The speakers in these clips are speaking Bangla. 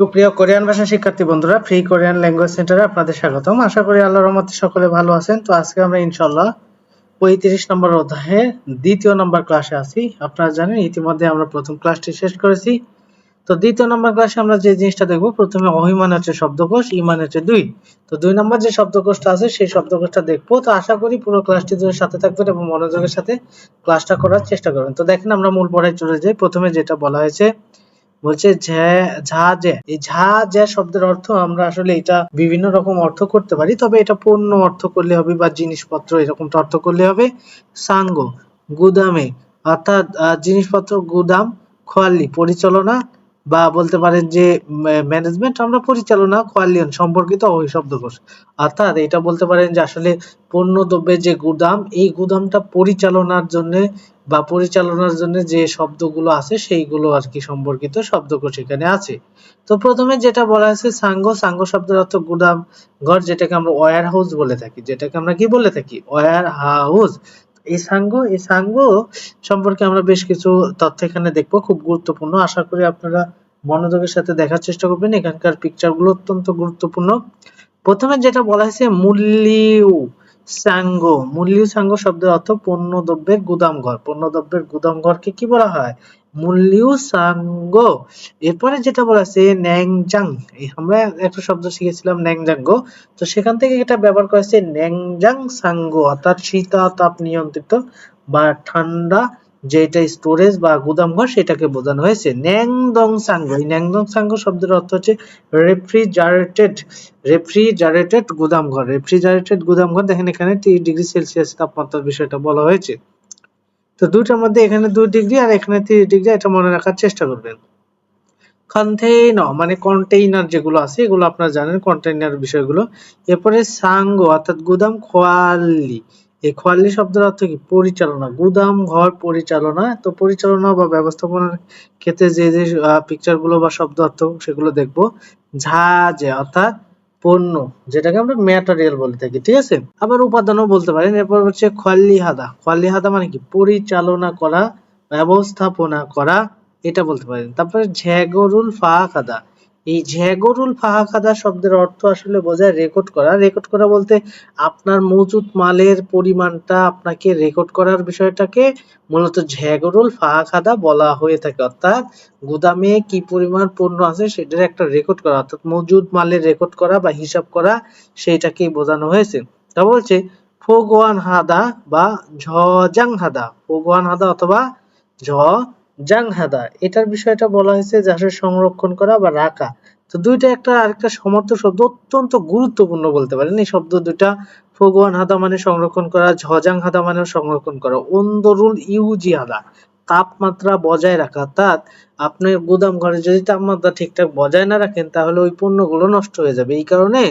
সুপ্রিয় কোরিয়ান ভাষা শিক্ষার্থী বন্ধুরা ফ্রি কোরিয়ান ল্যাঙ্গুয়েজ সেন্টারে আপনাদের স্বাগতম। আশা করি আল্লাহর রহমতে সকলে ভালো আছেন। তো আজকে আমরা ইনশাল্লাহ পঁয়ত্রিশ নম্বর অধ্যায়ে দ্বিতীয় নম্বর ক্লাসে আছি। আপনারা জানেন, ইতিমধ্যে আমরা প্রথম ক্লাসটি শেষ করেছি। তো দ্বিতীয় নম্বর ক্লাসে আমরা যে জিনিসটা দেখব, প্রথমে অহিমান হচ্ছে শব্দকোষ, ইমান হচ্ছে দুই। তো দুই নম্বর যে শব্দকোষটা আছে, সেই শব্দকোষটা দেখব। তো আশা করি পুরো ক্লাসটি ধরে সাথে থাকবেন এবং মনোযোগের সাথে ক্লাসটা করার চেষ্টা করবেন। তো দেখেন আমরা মূল পড়ায় চলে যাই। প্রথমে যেটা বলা হয়েছে বলছে ঝা যে, এই ঝা যে শব্দের অর্থ আমরা আসলে এটা বিভিন্ন রকম অর্থ করতে পারি, তবে এটা পণ্য অর্থ করলে হবে বা জিনিসপত্র এরকমটা অর্থ করলে হবে সাঙ্গ, গুদামে, অর্থাৎ জিনিসপত্র গুদাম খোয়ালি পরিচালনা বা বলতে পারেন যে ম্যানেজমেন্ট আমরা পরিচালনা কোয়ালিয়ন সম্পর্কিত ওই শব্দকোষ। অর্থাৎ এটা বলতে পারেন যে আসলে পণ্য দ্রব্যের যে গুদাম, এই গুদামটা পরিচালনার জন্য বা পরিচালনার জন্য যে শব্দগুলো আছে সেইগুলো আর কি সম্পর্কিত শব্দকোষ এখানে আছে। তো প্রথমে যেটা বলা আছে সাঙ্গ সাঙ্গ শব্দের অর্থ গুদাম, ঘর যেটাকে আমরা ওয়ার হাউস বলে থাকি। যেটাকে আমরা কি বলে থাকি? Warehouse. এই সাঙ্গ এই সাঙ্গ সম্পর্কে আমরা বেশ কিছু তথ্য এখানে দেখব, খুব গুরুত্বপূর্ণ। আশা করি আপনারা মনোযোগের সাথে দেখার চেষ্টা করবেন। এখানকার পিকচারগুলো অত্যন্ত গুরুত্বপূর্ণ। প্রথমে যেটা বলা হয়েছে মূল্যু সাঙ্গ মূল্য সাঙ্গ শব্দের অর্থ পণ্য দ্রব্যের গুদামঘর পণ্য দ্রব্যের গুদামঘরকে কি বলা হয়? সাঙ্গ। এরপরে যেটা বলা ন্যাংজাং। আমরা একটা শব্দ শিখেছিলাম, ন্যাংজাঙ্গ। তো সেখান থেকে এটা ব্যবহার করা হয়েছে, ন্যাংজাং সাঙ্গ, অর্থাৎ শীতাতাপ নিয়ন্ত্রিত বা ঠান্ডা যেটা স্টোরেজ বা গুদামঘর সেটাকে বোঝানো হয়েছে। ন্যাংদং সাঙ্গ, এই ন্যাংদং সাঙ্গ শব্দের অর্থ হচ্ছে রেফ্রিজারেটেড রেফ্রিজারেটেড গুদামঘর রেফ্রিজারেটেড গুদামঘর দেখেন এখানে তিরিশ ডিগ্রি সেলসিয়াস তাপমাত্রার বিষয়টা বলা হয়েছে। তো দুইটার মধ্যে এখানে দুই ডিগ্রি আর এখানে তিরিশ ডিগ্রি, এটা মনে রাখার চেষ্টা করবেন। কন্টেইনার মানে কন্টেইনার যেগুলো আছে, এগুলো আপনারা জানেন কন্টেইনার বিষয়গুলো। এরপরে সাঙ্গ, অর্থাৎ গুদাম খোয়ালি। এই খোয়ালি শব্দের অর্থ কি? পরিচালনা। গুদাম, ঘর পরিচালনা। তো পরিচালনা বা ব্যবস্থাপনার ক্ষেত্রে যে যে পিকচারগুলো বা শব্দ অর্থ, সেগুলো দেখব। ঝাঁজে অর্থাৎ পণ্য, যেটাকে আমরা ম্যাটেরিয়াল বলে থাকি, ঠিক আছে? আবার উপাদানও বলতে পারেন। এরপর হচ্ছে খোয়ালি হাদা খোয়ালি হাদা মানে কি? পরিচালনা করা, ব্যবস্থাপনা করা, এটা বলতে পারেন। তারপরে ঝ্যাগরুল ফাহাকাদা এই ঝ্যাগরুল ফাহাকাদা শব্দের অর্থ আসলে বোঝায় রেকর্ড করা। রেকর্ড করা বলতে আপনার মজুদ মালের পরিমাণটা আপনাকে রেকর্ড করার বিষয়টাকে মূলত ঝ্যাগরুল ফাহাকাদা বলা হয়ে থাকে। অর্থাৎ গুদামে কি পরিমাণ পণ্য আছে সেটার একটা রেকর্ড করা। অর্থাৎ মজুদ মালের রেকর্ড করা বা হিসাব করা সেইটাকেই বোঝানো হয়েছে। তা বলছে ফোগোয়ান হাদা বা ঝজাং হাদা ফোগোয়ান হাদা অথবা ঝ জাংহাদা, এটার বিষয়টা বলা হয়েছে যে আসলে সংরক্ষণ করা বা রাখা। তো দুইটা একটা আরেকটা সমর্থ শব্দ অত্যন্ত গুরুত্বপূর্ণ বলতে পারেন। এই শব্দ দুইটা ফগোয়ান হাদা মানে সংরক্ষণ করা ঝজাং হাদা মানে সংরক্ষণ করা। অন্দরুল ইউজি হাদা তাপমাত্রা বজায় রাখা। অর্থাৎ আপনি গুদাম ঘরে যদি তাপমাত্রা ঠিকঠাক বজায় না রাখেন, তাহলে ওই পণ্যগুলো নষ্ট হয়ে যাবে। এই কারণে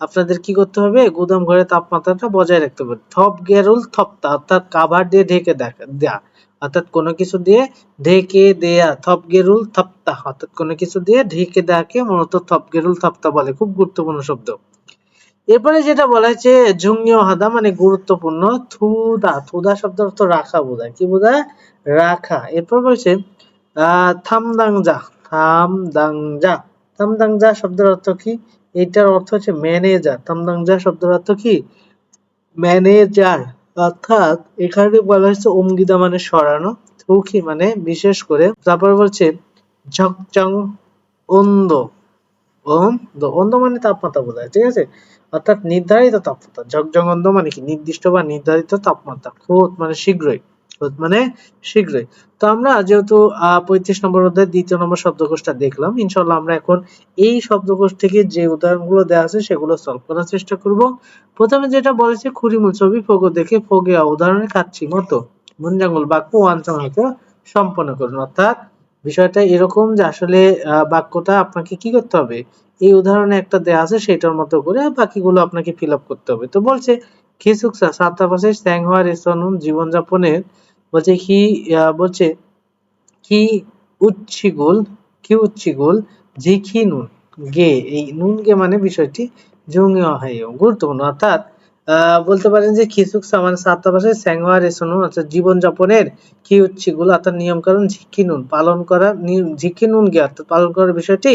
আপনাদের কি করতে হবে? গুদাম ঘরে তাপমাত্রাটা বজায় রাখতে হবে। থপ গেরুল থপতা, অর্থাৎ কাভার দিয়ে ঢেকে দেখা, দেয়া। অর্থাৎ কোনো কিছু দিয়ে ঢেকে দেয়া থপ গেরুল থপ্তা, অর্থাৎ কোনো কিছু দিয়ে ঢেকে দেয়াকে মূলত থপ গেরুল থপ্তা বলে, খুব গুরুত্বপূর্ণ শব্দ। এরপরে যেটা বলা হয়েছে ঝুংনিও হাদা মানে গুরুত্বপূর্ণ থুদা থুদা শব্দ অর্থ রাখা বোঝায়। কি বোঝায়? রাখা। এরপর বলছে থামদাংজা থামদাংজা। থামদাংজা শব্দের অর্থ কি? এটার অর্থ হচ্ছে ম্যানেজার থামদাংজা শব্দের অর্থ কি? ম্যানেজার অর্থাৎ এখানে বলা হয়েছে অঙ্গিদা মানে সরানো, থৌকি মানে বিশেষ করে। তারপর বলছে ঝকচং অন্ধ অন্ধ অন্ধ মানে তাপমাত্রা বোঝায়, ঠিক আছে? অর্থাৎ নির্ধারিত তাপমাত্রা ঝকঝক অন্ধ মানে কি? নির্দিষ্ট বা নির্ধারিত তাপমাত্রা, খোদ মানে শীঘ্রই। খোদ মানে শীঘ্রই। তো আমরা যেহেতু পঁয়ত্রিশ নম্বর অধ্যায় দ্বিতীয় নম্বর শব্দকোষটা দেখলাম ইনশাল্লাহ আমরা এখন এই শব্দকোষ থেকে যে উদাহরণগুলো দেওয়া আছে সেগুলো সলভ করার চেষ্টা করব। প্রথমে যেটা বলেছে খুরিমুল ছবি, ফোগো দেখে ফোগে উদাহরণে কাচ্ছি মতো। মুঞ্জাঙ্গুল বাক্য ওয়াঞ্চন হয়তো সম্পন্ন করুন। অর্থাৎ বিষয়টা এরকম যে আসলে বাক্যটা আপনাকে কি করতে হবে? এই উদাহরণে একটা দেয়া আছে সেটার মতো করে বাকিগুলো আপনাকে ফিল আপ করতে হবে। তো বলছে, খিসুকসা সাতাপাশে স্যাংহোয়া রেসনুন জীবনযাপনের বলছে কি বলছে, কি উচ্ছিগুল কি উচ্ছিগুল ঝিখি নুন, গে। এই নুন গে মানে বিষয়টি জঙ্গিও হয়, গুরুত্বপূর্ণ। অর্থাৎ বলতে পারেন যে খিসুক সামান সাতটা ভাষায় স্যাংহোয়া রেসনুন অর্থাৎ জীবনযাপনের কি উচ্ছিগুল অর্থাৎ নিয়ম কানুন ঝিকি নুন পালন করা, নি- ঝিকি নুন গে, অর্থাৎ পালন করার বিষয়টি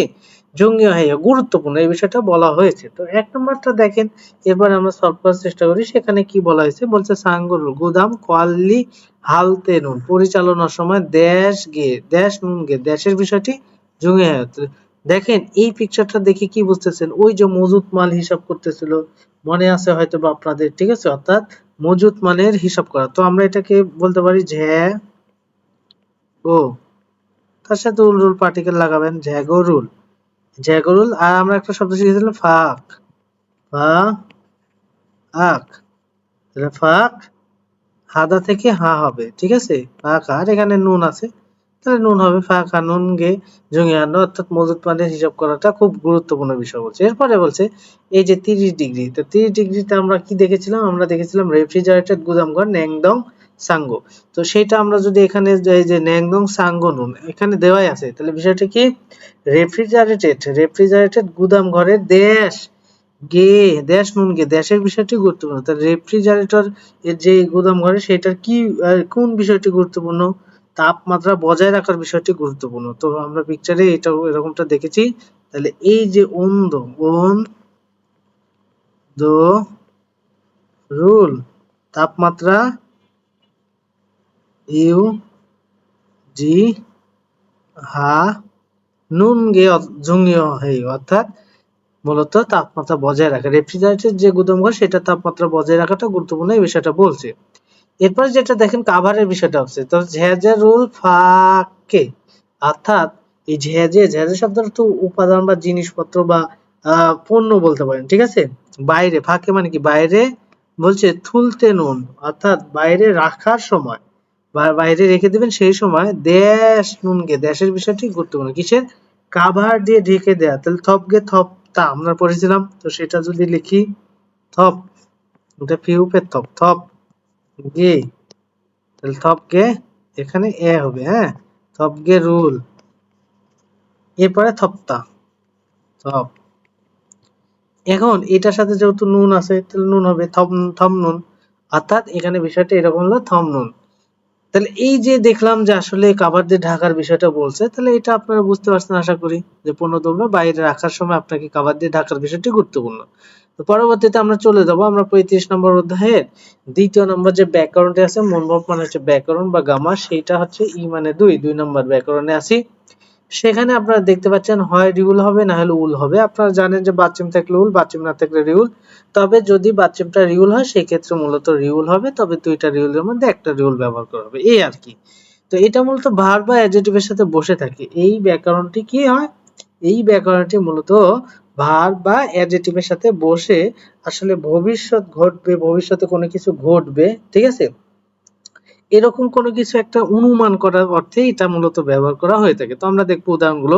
জঙ্গি হয়ে গুরুত্বপূর্ণ, এই বিষয়টা বলা হয়েছে। তো এক নম্বরটা দেখেন এবার আমরা সলভ করার চেষ্টা করি, সেখানে কি বলা হয়েছে? বলছে সাঙ্গরুল গুদাম কোয়াল্লি হালতে নুন, পরিচালনার সময় দেশ গে, দেশ নুন গে, দেশের বিষয়টি জঙ্গি হয়ে দেখেন, এই পিকচারটা দেখে কি বুঝতেছেন? ওই যে মজুদ মাল হিসাব করতেছিল, মনে আছে হয়তো বা আপনাদের, ঠিক আছে? অর্থাৎ মজুদ মালের হিসাব করা। তো আমরা এটাকে বলতে পারি ঝ্যা ও তার সাথে উল রুল পার্টিকেল লাগাবেন ঝ্যাগরুল ঝ্যাগরুল আর আমরা একটা শব্দ শিখেছিলাম ফাঁক। ফা আক। তাহলে ফাক, হাদা থেকে হা হবে, ঠিক আছে? ফাঁক, আর এখানে নুন আছে। তাহলে নুন হবে ফাঁক, আর নুন গে জঙ্গিয়ান্ন অর্থাৎ মজুদ পানির হিসাব করাটা খুব গুরুত্বপূর্ণ বিষয় বলছে। এরপরে বলছে, এই যে তিরিশ ডিগ্রি, তো তিরিশ ডিগ্রিতে আমরা কি দেখেছিলাম? আমরা দেখেছিলাম রেফ্রিজারেটেড গুদামঘর, ন্যাংদং সাঙ্গো। তো সেটা আমরা যদি এখানে যে ন্যাংদং সাঙ্গো নুন, এখানে দেওয়াই আছে। তাহলে বিষয়টা কি? রেফ্রিজারেটেড রেফ্রিজারেটেড গুদাম ঘরের দেশ গে, দেশ নুন গে, দেশের বিষয়টি গুরুত্বপূর্ণ। তাহলে রেফ্রিজারেটর এর যে গুদাম ঘরে, সেটার কি কোন বিষয়টি গুরুত্বপূর্ণ? তাপমাত্রা বজায় রাখার বিষয়টি গুরুত্বপূর্ণ। তো আমরা পিকচারে এটা, এরকমটা দেখেছি। তাহলে এই যে ওন্দ ওন দো রুল, তাপমাত্রা ইউ জি হা নুন গে জঙ্গিয় হেই, অর্থাৎ মূলত তাপমাত্রা বজায় রাখা। রেফ্রিজারেটর যে গুদামঘর সেটা তাপমাত্রা বজায় রাখাটা গুরুত্বপূর্ণ এই বিষয়টা বলছে। এরপরে যেটা দেখেন কাভারের বিষয়টা হচ্ছে, তো ঝেজেরুল ফাকে, অর্থাৎ এই ঝেজে ঝেজে শব্দটা তো উপাদান বা জিনিসপত্র বা পণ্য বলতে পারেন, ঠিক আছে? বাইরে, ফাঁকে মানে কি? বাইরে বলছে থুলতে নুন, অর্থাৎ বাইরে রাখার সময়। বাইরে রেখে দিবেন, সেই সময় দেশ নুনকে, দেশের বিষয়টি গুরুত্বপূর্ণ। কিসের? কাভার দিয়ে ঢেকে দেয়া। তাহলে থপকে থপ তা আমরা পড়েছিলাম, তো সেটা যদি লিখি, থপ, এটা ফিউপের থপ থপ, গে। তাহলে থপ গে এখানে এ হবে হ্যাঁ? থপ গে রুল। এরপরে থপ্তা। থপ। এখন এটার সাথে যেহেতু নুন আছে, তাহলে নুন হবে থম থম নুন। অর্থাৎ এখানে বিষয়টা এরকম হলো থম নুন। তাহলে এই যে দেখলাম যে আসলে কাবার দিয়ে ঢাকার বিষয়টা বলছে, তাহলে এটা আপনারা বুঝতে পারছেন আশা করি যে পণ্যদ্রব্য বাইরে রাখার সময় আপনাকে কাবার দিয়ে ঢাকার বিষয়টি গুরুত্বপূর্ণ। তো পরবর্তীতে আমরা চলে যাব আমরা পঁয়ত্রিশ নম্বর অধ্যায়ের দ্বিতীয় নম্বর যে ব্যাকরণটি আছে মনভব মানে হচ্ছে ব্যাকরণ বা গামা, সেইটা হচ্ছে ই মানে দুই দুই নম্বর ব্যাকরণে আছি সেখানে আপনারা দেখতে পাচ্ছেন হয় রিউল হবে, না হলে উল হবে। আপনারা জানেন যে বাচ্চিম থাকলে উল বাচ্চিম না থাকলে রিউল তবে যদি বাচ্চিমটা রিউল হয় সেই ক্ষেত্রে মূলত রিউল হবে। তবে দুইটা রিউলের মধ্যে একটা রিউল ব্যবহার করা হবে। এই আর কি। তো এটা মূলত ভার বা অ্যাডজেক্টিভের সাথে বসে থাকে। এই ব্যাকরণটি কি হয়? এই ব্যাকরণটি মূলত ভার বা অ্যাডজেক্টিভের সাথে বসে আসলে ভবিষ্যৎ ঘটবে, ভবিষ্যতে কোনো কিছু ঘটবে, ঠিক আছে? এরকম কোনো কিছু একটা অনুমান করার অর্থে এটা মূলত ব্যবহার করা হয়ে থাকে। তো আমরা দেখব উদাহরণগুলো।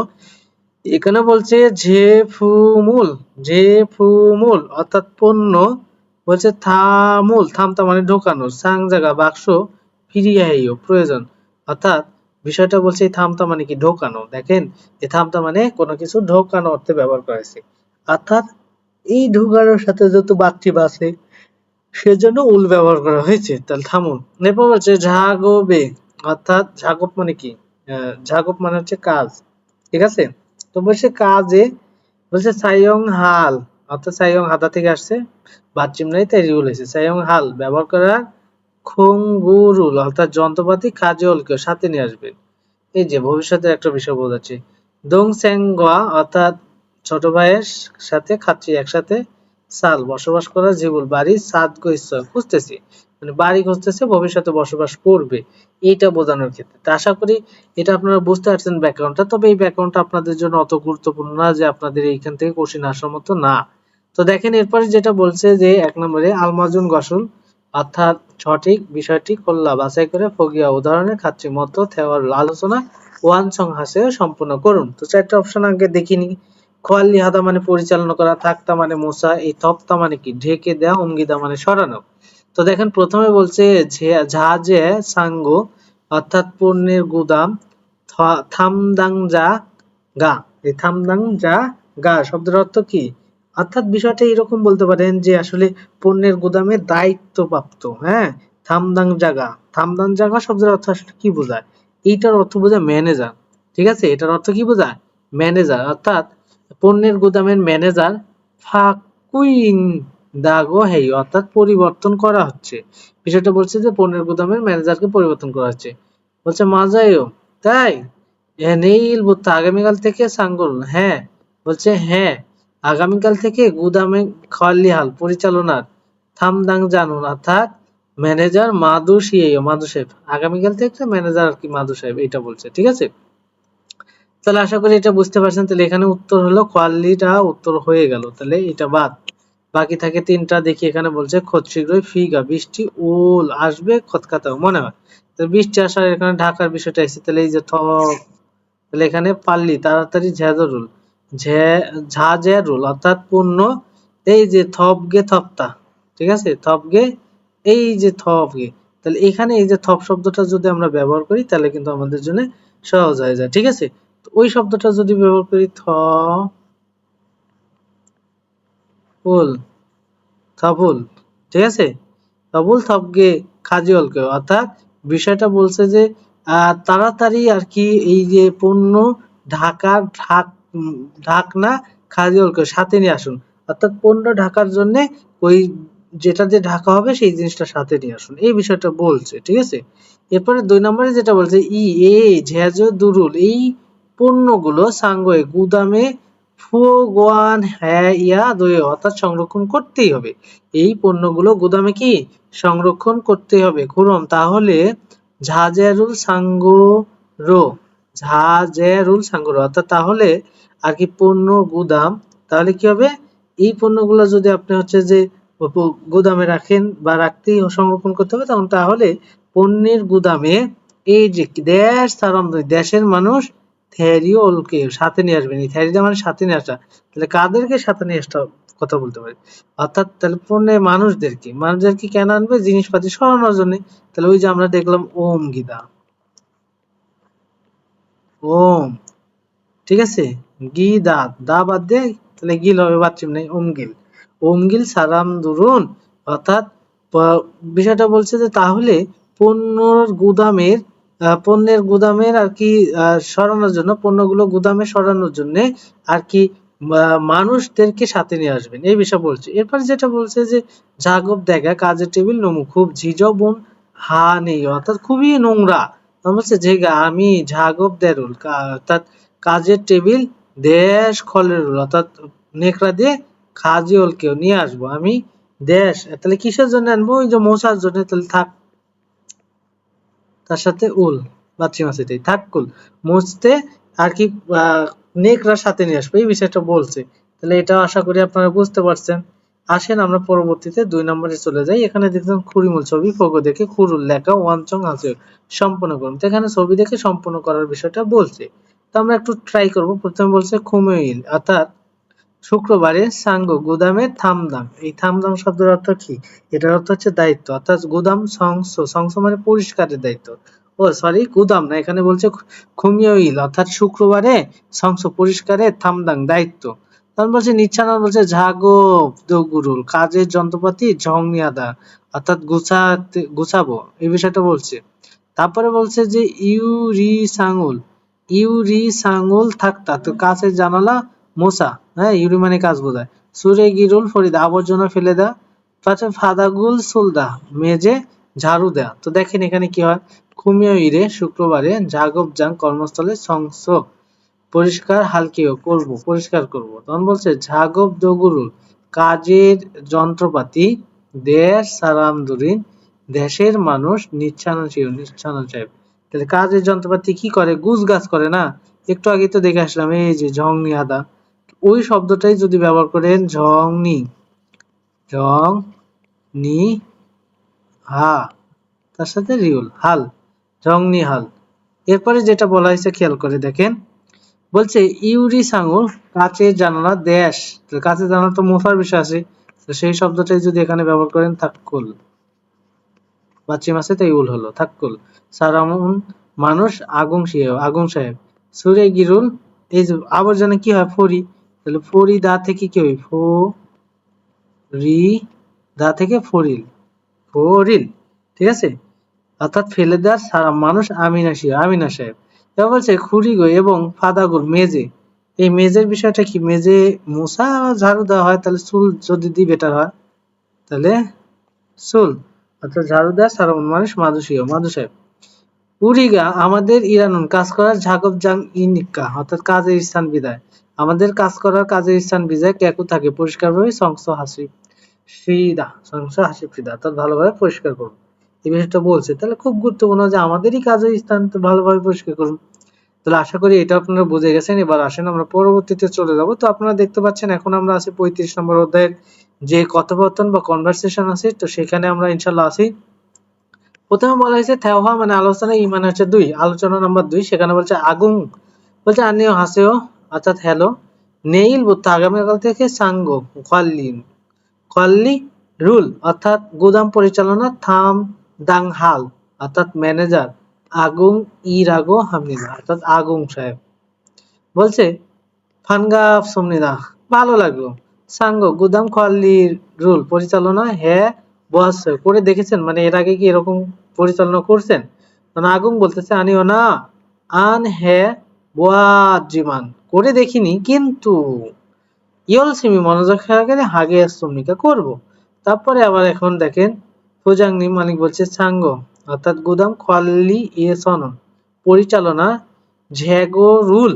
এখানে বলছে, যে ফুমুল যে ফুমুল অর্থাৎ পণ্য বলছে থামুল থামতা মানে ঢোকানো, সাং জায়গা, বাক্স ফিরিয়ে প্রয়োজন। অর্থাৎ বিষয়টা বলছে, এই থামতা মানে কি ঢোকানো? দেখেন এই থামতা মানে কোনো কিছু ঢোকানো অর্থে ব্যবহার করা হয়েছে। অর্থাৎ এই ঢোকানোর সাথে যত বাক্যটি বাসে সেজন্য উল ব্যবহার করা হয়েছে। তাহলে থামুন। এরপর বলছে ঝাগবে, অর্থাৎ ঝাগব মানে কি? ঝাগব মানে হচ্ছে কাজ। ঠিক আছে? তো বলছে কাজে, বলছে সাইয়ং হাল, অর্থাৎ সাইয়ং হাদা থেকে আসছে বাচ্চিম নাই তাই রিউল হয়েছে। সাইয়ং হাল, ব্যবহার করা খঙ্গুরুল, অর্থাৎ যন্ত্রপাতি কাজে অলকে সাথে নিয়ে আসবেন এই যে ভবিষ্যতের একটা বিষয় বোঝাচ্ছে। দং স্যাংগা অর্থাৎ ছোট ভাইয়ের সাথে খাচ্ছি একসাথে সাল বসবাস করার জীবন বাড়ি সাত গৈশ্য খুঁজতেছি। মানে বাড়ি খুঁজতেছে, ভবিষ্যতে বসবাস করবে। এইটা বোঝানোর ক্ষেত্রে। তা আশা করি এটা আপনারা বুঝতে পারছেন ব্যাকগ্রাউন্ডটা তবে এই ব্যাকগ্রাউন্ডটা আপনাদের জন্য অত গুরুত্বপূর্ণ না যে আপনাদের এইখান থেকে কোশ্চিন আসার মতো না। তো দেখেন, এরপরে যেটা বলছে যে এক নম্বরে, আলমাজুন গসল। অর্থাৎ সঠিক বিষয়টি কল্লা বাছাই করে ফগিয়া উদাহরণে খাচ্ছি মতো থেওয়ার আলোচনা ওয়ান সং হাসে সম্পূর্ণ করুন। তো চারটা অপশন আগে দেখিনি। খোয়াল্লি হাদা মানে পরিচালনা করা, থাকতা মানে মোসা এই তপ্তা মানে কি? ঢেকে দেওয়া অঙ্গিদা মানে সরানো। তো দেখেন, প্রথমে বলছে ঝাজে সাঙ্গ, অর্থাৎ পণ্যের গুদাম থামদাং যা গা। এই থামদাং যা গা শব্দের অর্থ কি? অর্থাৎ বিষয়টা এরকম বলতে পারেন যে আসলে পণ্যের গুদামের দায়িত্বপ্রাপ্ত হ্যাঁ? থামদাং জাগা থামদাং জাগা শব্দের অর্থ আসলে কি বোঝায়? এইটার অর্থ বোঝায় ম্যানেজার ঠিক আছে? এটার অর্থ কি বোঝায়? ম্যানেজার অর্থাৎ পণ্যের গুদামের ম্যানেজার ফাকুইন দাগো হেই অর্থাৎ পরিবর্তন করা হচ্ছে। বিষয়টা বলছে যে পণ্যের গুদামের ম্যানেজারকে পরিবর্তন করা হচ্ছে। বলছে মাজাইও তাই? নেইল বুত্তা, আগামীকাল থেকে সাঙ্গল। হ্যাঁ। বলছে হ্যাঁ। আগামীকাল থেকে গুদামে খালি হাল পরিচালনার, থামদাং জানুন। অর্থাৎ ম্যানেজার মাদু সিএও মাদু সাহেব। আগামীকাল থেকে ম্যানেজার আর কি মাদু সাহেব? এটা বলছে, ঠিক আছে? তাহলে আশা করি এটা বুঝতে পারছেন। তাহলে এখানে উত্তর হলো, কোয়ালিটা উত্তর হয়ে গেল। তাহলে এটা বাদ। বাকি থাকে তিনটা, দেখি এখানে বলছে খোঁজ শীঘ্রই ফিগা বৃষ্টি উল আসবে খতকাতাও মনে হয়। তো বৃষ্টি আসার এখানে ঢাকার বিষয়টা এসেছে। তাহলে এই যে তাহলে এখানে পাল্লি, তাড়াতাড়ি ঝাজেরুল অর্থাৎ পূর্ণ, এই যে থপগে থপতা ঠিক আছে? থপগে এই যে থপগে তাহলে এখানে এই যে থপ শব্দটা যদি আমরা ব্যবহার করি, তাহলে কিন্তু আমাদের জন্য সহজ হয়ে যায়, ঠিক আছে? ওই শব্দটা যদি ব্যবহার করি থ ফুল থবুল ঠিক আছে? থবুল থপগে খাজিওলকে অর্থাৎ বিষয়টা বলছে যে তাড়াতাড়ি আর কি এই যে পণ্য ঢাক উম, ঢাকনা খাজিওলকে সাথে নিয়ে আসুন। অর্থাৎ পণ্য ঢাকার জন্য ওই যেটা দিয়ে ঢাকা হবে সেই জিনিসটা সাথে নিয়ে আসুন। এই বিষয়টা বলছে ঠিক আছে? এরপরে দুই নম্বরে যেটা বলছে ই এ ঝেজো দুরুল এই পণ্যগুলো সাঙ্গয়ে গুদামে ফুগোয়ান হ্যাঁ ইয়া দয়ে অর্থাৎ সংরক্ষণ করতেই হবে। এই পণ্যগুলো গুদামে কি সংরক্ষণ করতে হবে? খুরম তাহলে ঝাজেরুল সাঙ্গরো ঝাজেরুল সাঙ্গরো, অর্থাৎ তাহলে আর কি পণ্য গুদাম, তাহলে কি হবে? এই পণ্যগুলো যদি আপনি হচ্ছে যে গুদামে রাখেন বা রাখতেই সংরক্ষণ করতে হবে, তখন তাহলে পণ্যের গুদামে এই যে দেশ তারাম দেশের মানুষ থ্যারিওলকে সাথে নিয়ে আসবেন। মানে সাথে নিয়ে আসা। তাহলে কাদেরকে সাথে নিয়ে কথা বলতে পারি? অর্থাৎ তাহলে মানুষদেরকে মানুষদেরকে কেন আনবে? জিনিসপাতি সরানোর জন্য। তাহলে ওই যে আমরা দেখলাম ওম গিদা ওম। ঠিক আছে? গি দা দা বাদ দিয়ে তাহলে গিল হবে বাচ্চিম নেই, ওম গিল। ওম গিল সারাম দুরুন। অর্থাৎ বিষয়টা বলছে যে তাহলে পণ্যর গুদামের পণ্যের গুদামের আর কি সরানোর জন্য, পণ্যগুলো গুদামে সরানোর জন্য আর কি মানুষদেরকে সাথে নিয়ে আসবেন। এই বিষয় বলছে। এরপর যেটা বলছে যে, জাগব দেখা, কাজের টেবিল, নমু, খুব ঝিঝবন হা নেই, অর্থাৎ খুবই নোংরা। বলছে যে, আমি ঝাগব দেরুল অর্থাৎ কাজের টেবিল, দেশ খলের অর্থাৎ নেকড়া দিয়ে খাজিওলকেও নিয়ে আসব আমি দেশ। তাহলে কিসের জন্য আনব? ওই যে মশার জন্য, তাহলে থাক তার সাথে উল বাচ্চি এটাই থাকুল মুছতে আর কি নেকড়া সাথে নিয়ে আসবে, এই বিষয়টা বলছে। তাহলে এটা আশা করি আপনারা বুঝতে পারছেন। আসেন, আমরা পরবর্তীতে দুই নম্বরে চলে যাই। এখানে দেখছেন খুরিমুল ছবি, ফোগো দেখে খুরুল লেখা ওয়ানচং আছে সম্পূর্ণ করুন। তো এখানে ছবি দেখে সম্পূর্ণ করার বিষয়টা বলছে। তো আমরা একটু ট্রাই করব। প্রথমে বলছে খুমেইল অর্থাৎ শুক্রবারে সাঙ্গ গুদামে থামদাম। এই থামদাম শব্দের অর্থ কি? এটার অর্থ হচ্ছে দায়িত্ব। অর্থাৎ গুদাম সংস সংস মানে পরিষ্কারের দায়িত্ব। ও সরি গুদাম না, এখানে বলছে খুমিয়ইল অর্থাৎ শুক্রবারে সংস পরিষ্কারের থামদাং দায়িত্ব। তখন বলছে, নিচ্ছানা বলছে, ঝাগো, দগুরুল, কাজের যন্ত্রপাতি ঝংনিয়াদা অর্থাৎ গুছাতে, গুছাবো, এই বিষয়টা বলছে। তারপরে বলছে যে ইউরি সাঙ্গুল ইউরি সাঙ্গুল থাকতা তো কাছের জানালা মোসা হ্যাঁ ইউরি মানে কাজ বোঝায় সুরে গিরুল, ফরিদা, আবর্জনা ফেলে দেয়া পাশে ফাদাগুল সুলদা, মেজে ঝাড়ু দেয়া। তো দেখেন এখানে কি হয়? খুমিও ইরে, শুক্রবারে জাগব যান কর্মস্থলে সংস, পরিষ্কার হালকিও করব, পরিষ্কার করব। তখন বলছে ঝাগব দগুরুল, কাজের যন্ত্রপাতি, দেশ সারাম দুরিন, দেশের মানুষ নিচ্ছানা ছিল নিচ্ছানা তাহলে কাজের যন্ত্রপাতি কি করে? গুছ গাছ করে না? একটু আগে তো দেখে আসলাম, এই যে ঝংনি আদা। ওই শব্দটাই যদি ব্যবহার করেন ঝংনি জং নি হা। তার সাথে রিউল, হাল। জংনি হাল। এরপরে যেটা বলা হয়েছে, খেয়াল করে দেখেন। বলছে, ইউরি সাঙ্গুর কাচের জানালা দেশ। কাচের জানালা তো মুফার বিষয় আছে। তো সেই শব্দটাই যদি এখানে ব্যবহার করেন থাকুল বাচ্চি মাসে তাই উল হলো থাকুল সারামুন মানুষ আগুন আগুন সাহেব। সুরে গিরুল, এই আবর্জনা কি হয়? ফরি তাহলে ফরি দা থেকে কি হয় ফো রি দা থেকে ফরিল। ফরিল, ঠিক আছে? অর্থাৎ ফেলে দেওয়ার সারা মানুষ আমিনা সাহেব আমিনা সাহেব এবার বলছে খুরিগো এবং ফাদাগুল মেজে। এই মেজের বিষয়টা কি? মেজে মোছা ঝাড়ু দেওয়া হয়, তাহলে চুল যদি দিই বেটার হয়, তাহলে চুল। অর্থাৎ ঝাড়ু দেওয়া সারামন মানুষ মাদুসীয় মাদু সাহেব উরিগা আমাদের ইরানুন, কাজ করার ঝাগব জাং ইনিকা অর্থাৎ কাজের স্থান বিদায়। আমাদের কাজ করার কাজের স্থান বিদায় ক্যাকু থাকে। পরিষ্কারভাবে সংস হাসি ফ্রিদা সংস হাসি ফ্রিদা অর্থাৎ ভালোভাবে পরিষ্কার করুন। এই বিষয়টা বলছে, তাহলে খুব গুরুত্বপূর্ণ যে আমাদেরই কাজের স্থান তো ভালোভাবে পরিষ্কার করুন। তাহলে আশা করি এটা আপনারা বুঝে গেছেন। এবার আসেন আমরা পরবর্তীতে চলে যাব। তো আপনারা দেখতে পাচ্ছেন এখন আমরা আছি পঁয়ত্রিশ নম্বর অধ্যায়ের যে কথোপকথন বা কনভারসেশন আছে, তো সেখানে আমরা ইনশাল্লাহ আছি। প্রথমে বলা হয়েছে থেওহা মানে আলোচনা ই মানে হচ্ছে দুই। আলোচনা নাম্বার দুই, সেখানে বলছে আগুন, বলছে আনিও হাসেও অর্থাৎ হ্যালো, নেইল বুদ্ধ আগামীকাল থেকে সাঙ্গ খল্লি খল্লি রুল, অর্থাৎ গুদাম পরিচালনা থাম দাং হাল, অর্থাৎ ম্যানেজার আগুং ইরাগো হামনিদা, অর্থাৎ আগুং সাহেব। বলছে, ফানগাফ সমনিদা, ভালো লাগল। সাঙ্গ, গুদাম খল্লির রুল পরিচালনা হ্যাঁ বস করে দেখেছেন? মানে এর আগে কি এরকম পরিচালনা করছেন? মানে আগুন বলতেছে, আনিও না, আন হে জিমান। করে দেখিনি, কিন্তু ইয়ল সিমি মনোযোগ সহকারে হাগে শ্রমিকা করব। তারপরে আবার এখন দেখেন ফুজাংনি মালিক বলছে সাঙ্গ অর্থাৎ গুদাম খল্লি ইয়ে সনন, পরিচালনা ঝ্যাগো রুল,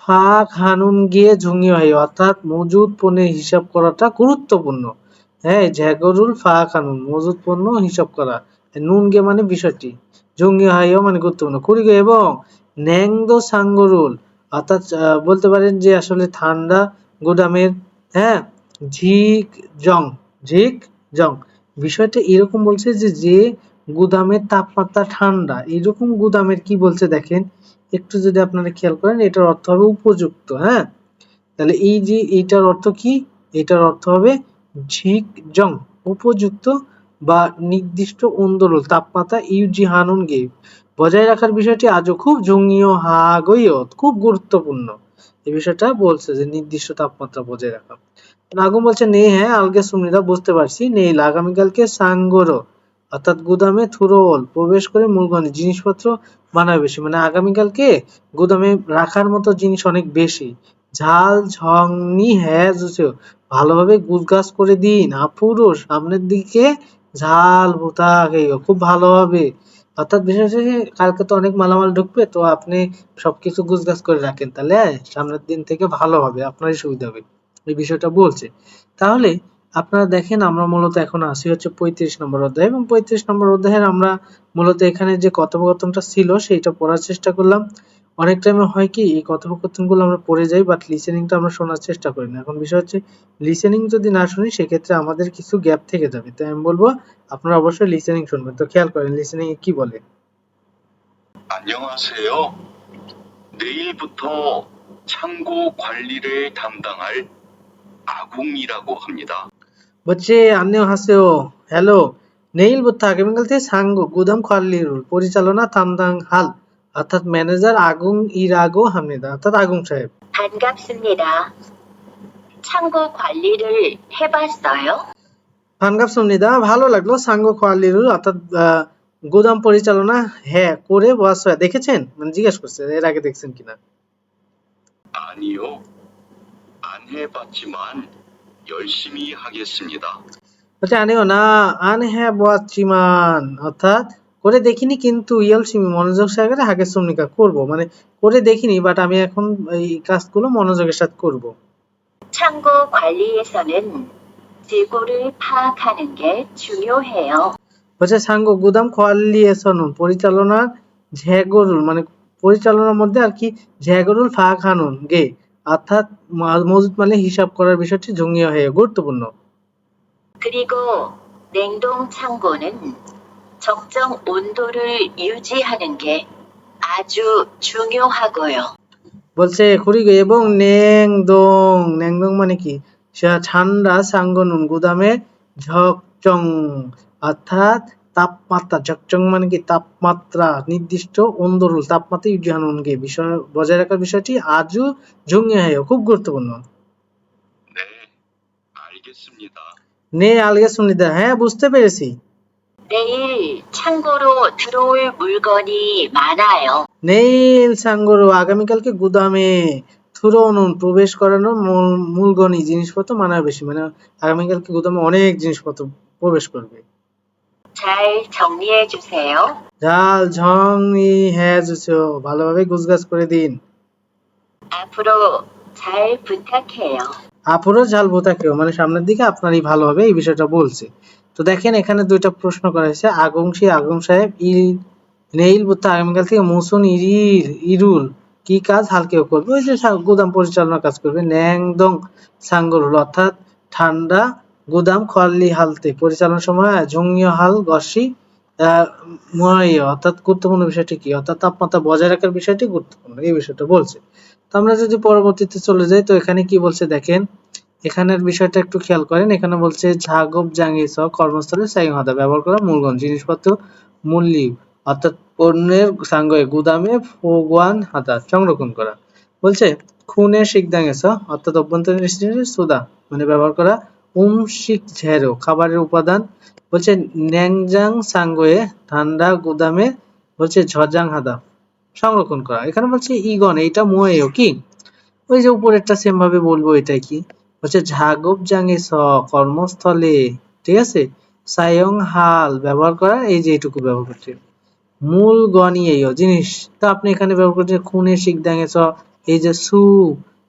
ফা খানুন গিয়ে ঝুঙি হয় অর্থাৎ মজুদ পণ্যের হিসাব করাটা গুরুত্বপূর্ণ। হ্যাঁ ঝ্যাগরুল ফা খানুন, মজুদ পণ্য হিসাব করা নুন গে মানে বিষয়টি জঙ্গি হাইও মানে গুরুত্বপূর্ণ। কুড়িগে এবং ন্যাংদো সাঙ্গরুল অর্থাৎ বলতে পারেন যে আসলে ঠান্ডা, গুদামের হ্যাঁ ঝিক জং ঝিক জং। বিষয়টা এরকম বলছে যে যে গুদামের তাপমাত্রা ঠান্ডা, এরকম গুদামের কি বলছে দেখেন? একটু যদি আপনারা খেয়াল করেন, এটার অর্থ হবে উপযুক্ত হ্যাঁ? তাহলে এই যে এইটার অর্থ কি? এটার অর্থ হবে ঝিক জং, উপযুক্ত বা নির্দিষ্ট অন্দরল তাপমাত্রা ইউজি হানুন গে বজায় রাখার বিষয়টি আজও খুব জঙ্গীয় হাগইয় খুব গুরুত্বপূর্ণ। এই বিষয়টা বলছে যে নির্দিষ্ট তাপমাত্রা বজায় রাখা। নাগুম বলছে, নেই হ্যাঁ আলগে সুমিরা বুঝতে পারছি। নেই, আগামীকালকে সাঙ্গরো, অর্থাৎ গুদামে থুরোল প্রবেশ করে মূলগণে জিনিসপত্র বানাবে বেশি। মানে আগামীকালকে গুদামে রাখার মতো জিনিস অনেক বেশি। ঝাল ঝংনি হ্যাঁ জুসেও। ভালোভাবে গুজগাছ করে দিন। আপুরো সামনের দিকে ঝাল, ভুতা খুব ভালো হবে অর্থাৎ বিশেষ কালকে তো অনেক মালামাল ঢুকবে, তো আপনি সবকিছু গুজগাছ করে রাখেন। তাহলে সামনের দিন থেকে ভালো হবে, আপনারই সুবিধা হবে। এই বিষয়টা বলছে। তাহলে আপনারা দেখেন, আমরা মূলত এখন আসি হচ্ছে পঁয়ত্রিশ নম্বর অধ্যায়। এবং পঁয়ত্রিশ নম্বর অধ্যায়ের আমরা মূলত এখানে যে কথোপকথনটা ছিল, সেইটা পড়ার চেষ্টা করলাম। অনেক টাইমে হয় কি এই কথোপকথনগুলো আমরা পড়ে যাই বাট লিসেনিংটা আমরা শোনার চেষ্টা করি না এখন বিষয় হচ্ছে লিসেনিং যদি না শুনি সেক্ষেত্রে আমাদের কিছু গ্যাপ থেকে যাবে তাই আমি বলবো আপনারা অবশ্যই লিসেনিং শুনবেন তো খেয়াল করেন লিসেনিং কি বলে 안녕하세요. 내일부터 창고 관리를 담당할 아궁이라고 합니다. বলছে আন্নেও হাসেও হ্যালো নেইল বুত্তা আগামীকাল থেকে সাঙ্গ গুদাম খোয়াল্লিরুল পরিচালনা তামদাং হাল অর্থাৎ ম্যানেজার আগুং ইরাগো হামনিদা অর্থাৎ আগুং সাহেব 반갑습니다. 창고 관리를 해봤어요? ফানগাপসমনিদা ভালো লাগলো সাঙ্গ খোয়াল্লিরুল অর্থাৎ আহ, গুদাম পরিচালনা হ্যাঁ করে বস হয়ে দেখেছেন মানে জিজ্ঞেস করছে এর আগে দেখছেন কিনা 아니요. 안 해봤지만 열심히 하겠습니다. বলছে আনিও না আন হ্যাঁ চিমান অর্থাৎ করে দেখিনি কিন্তু ইয়েল সিমি মনোযোগ সহকারে হাগে শ্রমিকা করব মানে করে দেখিনি বাট আমি এখন এই কাজগুলো মনোযোগের সাথে করব 창고 관리에서는 재고를 파악하는 게 중요해요. বলছে সাঙ্গ গুদাম কোয়ালিয়েশন পরিচালনার ঝ্যাগরুল মানে পরিচালনার মধ্যে আর কি ঝ্যাগরুল ফা খানুন গে অর্থাৎ মা- মজুদ মানে হিসাব করার বিষয়টি জঙ্গীয় হয়ে গুরুত্বপূর্ণ 그리고 냉동 창고는 적정 온도를 유지하는 게 아주 중요하고요. বলছে খুরিগো এবং ন্যাংদং ন্যাংদং মানে কি সে ঠান্ডা সাঙ্গনুন গুদামে ঝকচং অর্থাৎ তাপমাত্রা ঝকচং মানে কি তাপমাত্রা নির্দিষ্ট অন্দরুল তাপমাত্রা ইউজিহানুন গে বিষয় বজায় রাখার বিষয়টি আজও জঙ্গি হয় খুব গুরুত্বপূর্ণ 네, 알겠습니다. নে আলগে শুনিদা হ্যাঁ বুঝতে পেরেছি 내일 창고로 들어올 물건이 많아요. নেইল সাঙ্গরু আগামীকালকে গুদামে সুরনুন প্রবেশ করানো মূল মূলগণি জিনিসপত্র মানা বেশি মানে আগামীকালকে গুদামে অনেক জিনিসপত্র প্রবেশ করবে 잘 정리해 주세요. জাল ঝং ই হ্যাঁ জুসো ভালোভাবে গুজগাছ করে দিন 앞으로 잘 부탁해요. আপুরও ঝাল ভোতাকেও মানে সামনের দিকে আপনারই ভালো হবে এই বিষয়টা বলছে তো দেখেন এখানে দুইটা প্রশ্ন করা হয়েছে। আগংশী আগম সাহেব ই নেইল বুত্তা, আগামীকাল থেকে মৌসুম ইরির, ইরুল কি কাজ? হালকেও করবে ওই যে গুদাম পরিচালনার কাজ করবে। ন্যাংদং সাঙ্গরুল অর্থাৎ ঠান্ডা গুদাম খয়ালি হালতে। পরিচালনার সময় ঝুঙ্গীয় হাল, গসি অর্থাৎ গুরুত্বপূর্ণ বিষয়টি কি? অর্থাৎ তাপমাত্রা বজায় রাখার বিষয়টি গুরুত্বপূর্ণ। এই বিষয়টা বলছে। তো আমরা যদি পরবর্তীতে চলে যাই, তো এখানে কি বলছে দেখেন? এখানের বিষয়টা একটু খেয়াল করেন, এখানে বলছে ঝাগব জাঙ্গি সহ কর্মস্থলে হাদা ব্যবহার করা মূলগণ জিনিসপত্র মূল্যি অর্থাৎ পণ্যের সাঙ্গে গুদামে ফোগান হাতা সংরক্ষণ করা। বলছে, খুনে শিকদাঙ্গেস অর্থাৎ অভ্যন্তরীণ সুদা মানে ব্যবহার করা উম শিক ঝেরো খাবারের উপাদান। বলছে, ন্যাংজাং সাঙ্গয়ে ঠান্ডা গুদামে, বলছে ঝজাং হাদা সংরক্ষণ করা। এখানে বলছে ইগন, এইটা মোয়েও কি? ওই যে উপরেরটা সেম ভাবে বলব, এটাই কি? হচ্ছে ঝাগব জাঙ্গে স কর্মস্থলে, ঠিক আছে? সায়ং হাল ব্যবহার করা, এই যে এইটুকু ব্যবহার করছে। মূল গণি এই জিনিস। তো আপনি এখানে ব্যবহার করছেন খুনে শিখ দাঙ্গে স এই যে সু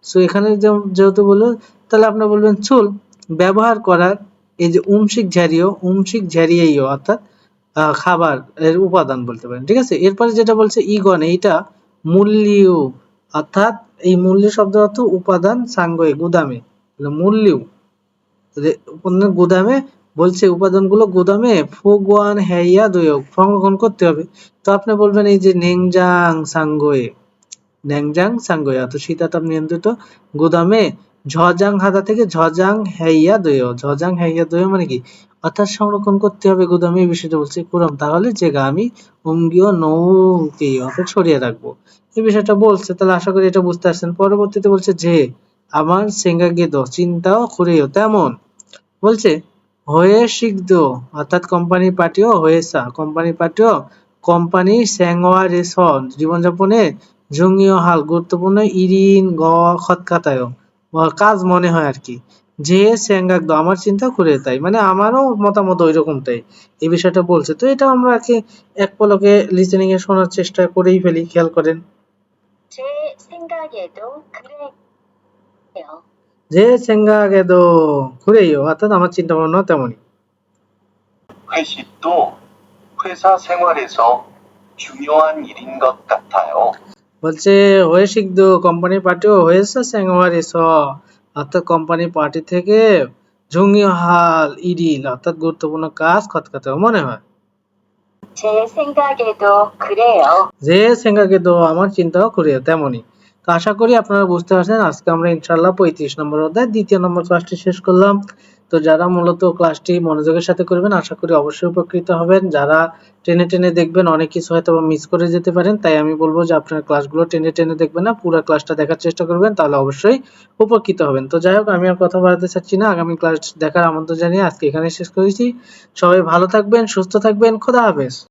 সু, এখানে যেহেতু বলল তাহলে আপনি বলবেন চুল। ব্যবহার করার এই যে উমশিক ঝারিও উমশিক ঝারিয়েও অর্থাৎ খাবার এর উপাদান বলতে পারেন, ঠিক আছে? এরপরে যেটা বলছে ইগন এইটা মূল্য অর্থাৎ এই মূল্য শব্দ অর্থ উপাদান সাঙ্গয়ে, গুদামে। মূল্য গুদামে বলছে, উপাদানগুলো গুদামে ফোগান হেয়া দয়োগ সংরক্ষণ করতে হবে। তো আপনি বলবেন এই যে নেংজাং সাঙ্গয়ে ন্যাংজাং সাঙ্গয়ে অর্থাৎ শীতাতাপ নিয়ন্ত্রিত গুদামে ঝজাং হাদা থেকে ঝজাং হেইয়া দয় ঝজাং হেইয়া দয় মানে কি? অর্থাৎ সংরক্ষণ করতে হবে গুদামে, এই বিষয়টা বলছে কুরম তাহলে যে আমি অঙ্গীয় নৌকে অর্থাৎ সরিয়ে রাখব। এই বিষয়টা বলছে, তাহলে আশা করি এটা বুঝতে পারছেন পরবর্তীতে বলছে যে আমার সেঙ্গা গেদ চিন্তাও খুঁড়েও তেমন বলছে হয়ে শিখদ অর্থাৎ কোম্পানি পার্টিও হয়েসা কোম্পানি পার্টিও কোম্পানি স্যাংওয়া রেশন জীবনযাপনে জঙ্গীয় হাল গুরুত্বপূর্ণ ইরিন গ খতকাতায় কাজ মনে হয় আর কি যে স্যাঙ্গাকদ আমার চিন্তা করে তাই মানে আমারও মতামত ওই রকমটাই এই বিষয়টা বলছে তো এটা আমরা আর কি এক পলকে লিসেনিং এ শোনার চেষ্টা করেই ফেলি খেয়াল করেন 제 생각에도 그래요. যে 생각에도 그래요 অর্থাৎ আমার চিন্তা ভাবনা তেমনই 회식도 회사 생활에서 중요한 일인 것 같아요. বলছে হয়ে শিখদ কোম্পানি পার্টিও হয়েছে স্যাংওয়ারিস অর্থাৎ কোম্পানি পার্টি থেকে জঙ্গি হাল ইডিল অর্থাৎ গুরুত্বপূর্ণ কাজ খতকাতে মনে হয় 제 생각에도 그래요. যে সেঙ্গাকে দো আমার চিন্তাও করি তেমনই তো আশা করি আপনারা বুঝতে পারছেন, আজকে আমরা ইনশাল্লাহ পঁয়ত্রিশ নম্বর অধ্যায় দ্বিতীয় নম্বর ক্লাসটি শেষ করলাম। তো যারা মূলত ক্লাসটি মনোযোগের সাথে করবেন, আশা করি অবশ্যই উপকৃত হবেন। যারা টেনে টেনে দেখবেন, অনেক কিছু হয়তো মিস করে যেতে পারেন, তাই আমি বলব যে আপনার ক্লাসগুলো টেনে টেনে দেখবেন না, পুরো ক্লাসটা দেখার চেষ্টা করবেন, তাহলে অবশ্যই উপকৃত হবেন। তো যাই হোক, আমি আর কথা বাড়াতে চাচ্ছি না, আগামী ক্লাস দেখার আমন্ত্রণ জানিয়ে আজকে এখানে শেষ করেছি। সবাই ভালো থাকবেন, সুস্থ থাকবেন, খোদা হাফেজ।